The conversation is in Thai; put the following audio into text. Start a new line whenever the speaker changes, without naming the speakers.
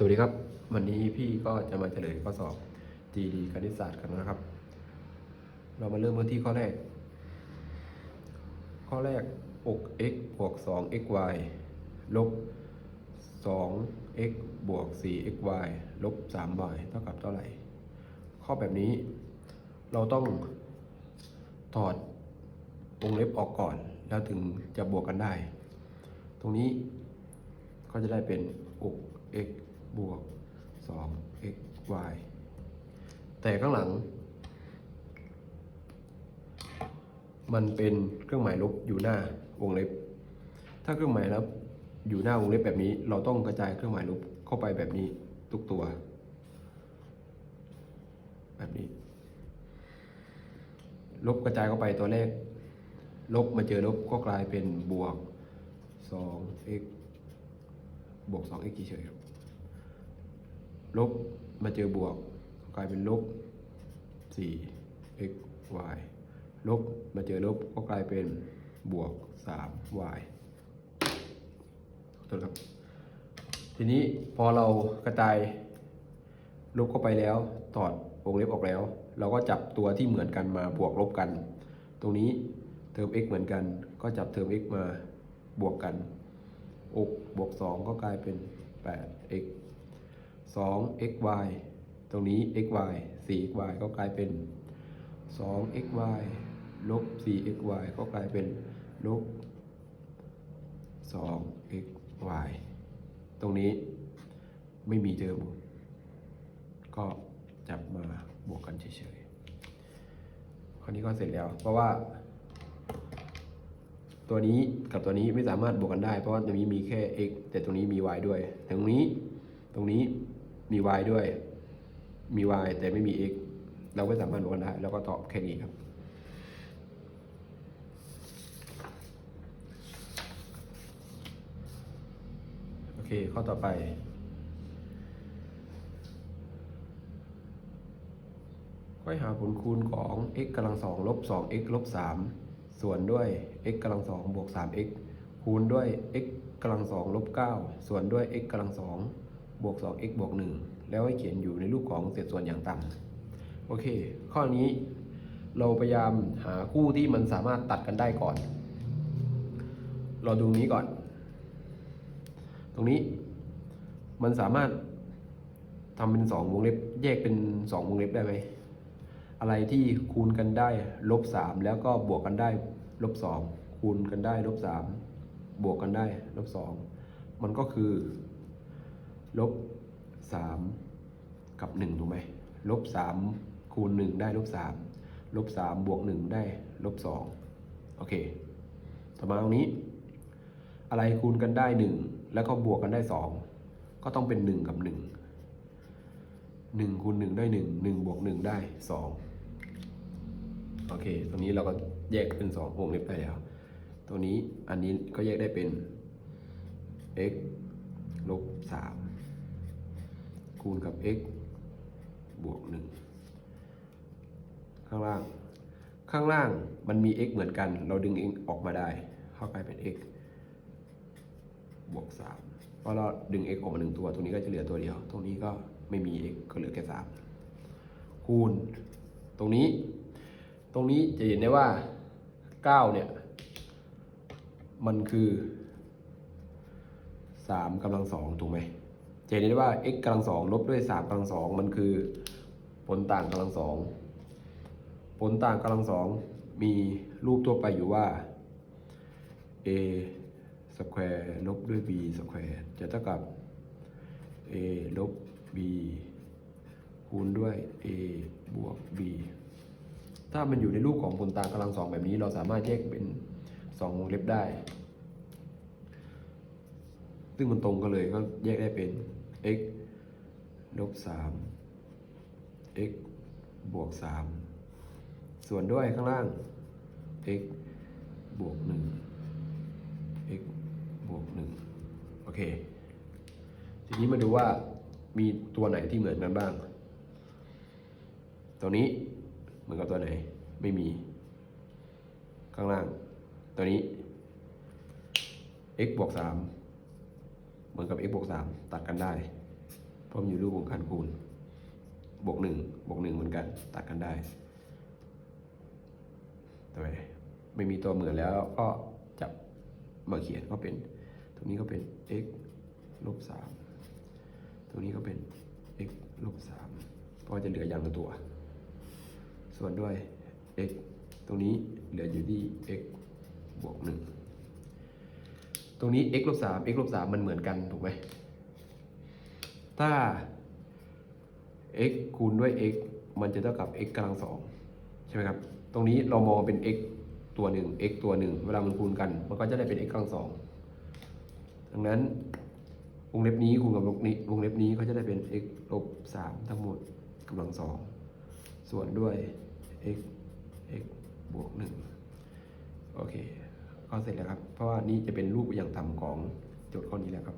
สวัสดีครับ วันนี้พี่ก็จะมาเฉลยข้อสอบ GD คณิตศาสตร์กันนะครับ เรามาเริ่มกันที่ข้อแรก ข้อแรก 6x บวก 2xy ลบ 2x บวก 4xy ลบ 3y เท่ากับเท่าไหร่ ข้อแบบนี้ เราต้องถอดวงเล็บออกก่อน แล้วถึงจะบวกกันได้ ตรงนี้ก็จะได้เป็น 6x บวก 2xy แต่ข้างหลัง มันเป็นเครื่องหมายลบอยู่หน้าวงเล็บ ถ้าเครื่องหมายลบอยู่หน้าวงเล็บแบบนี้ เราต้องกระจายเครื่องหมายลบเข้าไปแบบนี้ทุกตัว แบบนี้ ลบกระจายเข้าไปตัวแรก ลบมาเจอลบก็กลายเป็นบวก 2x บวก 2x เฉยๆครับ ลบมาเจอบวก กลายเป็นลบ 4x y ลบมาเจอลบก็กลายเป็นบวก 3y ขอโทษครับ ทีนี้พอเรากระจายลบเข้าไปแล้วถอดวงเล็บออกแล้ว เราก็จับตัวที่เหมือนกันมาบวกลบกัน ตรงนี้เทอม x เหมือนกัน ก็จับเทอม x มาบวกกันอกบวก 2 ก็กลายเป็น 8x 2 xy ตรงนี้ xy 4xy ก็กลายเป็น 2xy ลบ 4xy ก็กลายเป็นลบ 2xy ตรงนี้ไม่มีเทอมก็จับมาบวกกันเฉยๆคราวนี้ก็เสร็จแล้ว เพราะว่า ตัวนี้กับตัวนี้ไม่สามารถบวกกันได้ เพราะว่าตรงนี้มีแค่ x แต่ตรงนี้มี y ด้วยแต่ตรงนี้ ตรงนี้ มี y ด้วย มี y แต่ไม่มี x เราไม่สามารถบวกกันได้แล้วก็ตอบแค่นี้ครับ โอเค ข้อต่อไปค่อยหาผลคูณของ x กำลังสองลบ 2x ลบ 3 ส่วนด้วย x กำลังสองบวก 3x คูณด้วย x กำลังสองลบ 9 ส่วนด้วย x กำลังสอง บวก 2x บวก 1 แล้วให้เขียนอยู่ในรูปของเศษส่วนอย่างต่ำโอเค ข้อนี้เราพยายามหาคู่ที่มันสามารถตัดกันได้ก่อน เราดูนี้ก่อน ตรงนี้มันสามารถทำเป็นสองวงเล็บ แยกเป็นสองวงเล็บได้ไหมอะไรที่คูณกันได้ลบสามแล้วก็บวกกันได้ลบสองคูณกันได้ลบสามบวกกันได้ลบสองมันก็คือ ลบสามกับหนึ่งถูกไหมลบสามคูณหนึ่งได้ลบสามลบสามบวกหนึ่งได้ลบสองโอเคต่อมาตรงนี้ อะไรคูณกันได้หนึ่งแล้วก็บวกกันได้สองก็ต้องเป็นหนึ่งกับหนึ่งหนึ่งคูณหนึ่งได้หนึ่งหนึ่งบวกหนึ่งได้สองโอเค ตรงนี้เราก็แยกเป็นสองวงเล็บได้แล้วตัวนี้อันนี้ก็แยกได้เป็น x ลบสาม คูณกับ x บวกหนึ่งข้างล่าง ข้างล่างมันมี x เหมือนกัน เราดึง x ออกมาได้ เข้ากลายเป็น x บวกสามเพราะเราดึง x ออกมาหนึ่งตัว ตรงนี้ก็จะเหลือตัวเดียว ตรงนี้ก็ไม่มี x ก็เหลือแค่สามคูณ ตรงนี้ ตรงนี้จะเห็นได้ว่า 9 เนี่ย มันคือ3กำลังสองถูกไหม จะเห็นได้ว่า x กำลังสองลบด้วย3กำลังสองมันคือ ผลต่างกำลังสองผลต่างกำลังสองมีรูปทั่วไปอยู่ว่า a สแควร์ลบด้วย b สแควร์จะเท่ากับ a ลบ b คูณด้วย a บวก b ถ้ามันอยู่ในรูปของผลต่างกำลังสองแบบนี้ เราสามารถแยกเป็นสองวงเล็บได้ ซึ่งมันตรงกันเลยก็แยกได้เป็น x ลบสาม x บวกสามส่วนด้วยข้างล่าง x บวกหนึ่ง x บวกหนึ่งโอเค ทีนี้มาดูว่ามีตัวไหนที่เหมือนกันบ้าง ตัวนี้เหมือนกับตัวไหน ไม่มี ข้างล่าง ตัวนี้ x บวกสา มเหมือนกับ x บวกสามตัดกันได้ เพราะมันอยู่รูปของการคูณ บวกหนึ่งบวกหนึ่งเหมือนกัน ตัดกันได้ทำไมไม่มีตัวเหมือนแล้วก็จับมาเขียนก็เป็น ตรงนี้ก็เป็น x ลบสามตรงนี้ก็เป็น x ลบสามเพราะจะเหลืออย่างละตัว ส่วนด้วย x ตรงนี้เหลืออยู่ที่ x บวกหนึ่ง ตรงนี้ x ลบสาม x ลบสามมันเหมือนกันถูกไหมถ้า x คูณด้วย x มันจะเท่ากับ x กำลังสองใช่ไหมครับ ตรงนี้เรามองเป็น x ตัวหนึ่ง x ตัวหนึ่งเวลามันคูณกัน มันก็จะได้เป็น x กำลังสองดังนั้นวงเล็บนี้คูณกับวงนี้วงเล็บนี้ก็จะได้เป็น x ลบสามทั้งหมดกำลังสองส่วนด้วย x x บวกหนึ่งโอเค ก็เสร็จแล้วครับ เพราะว่านี่จะเป็นรูปอย่างต่ำของโจทย์ข้อนี้แล้วครับ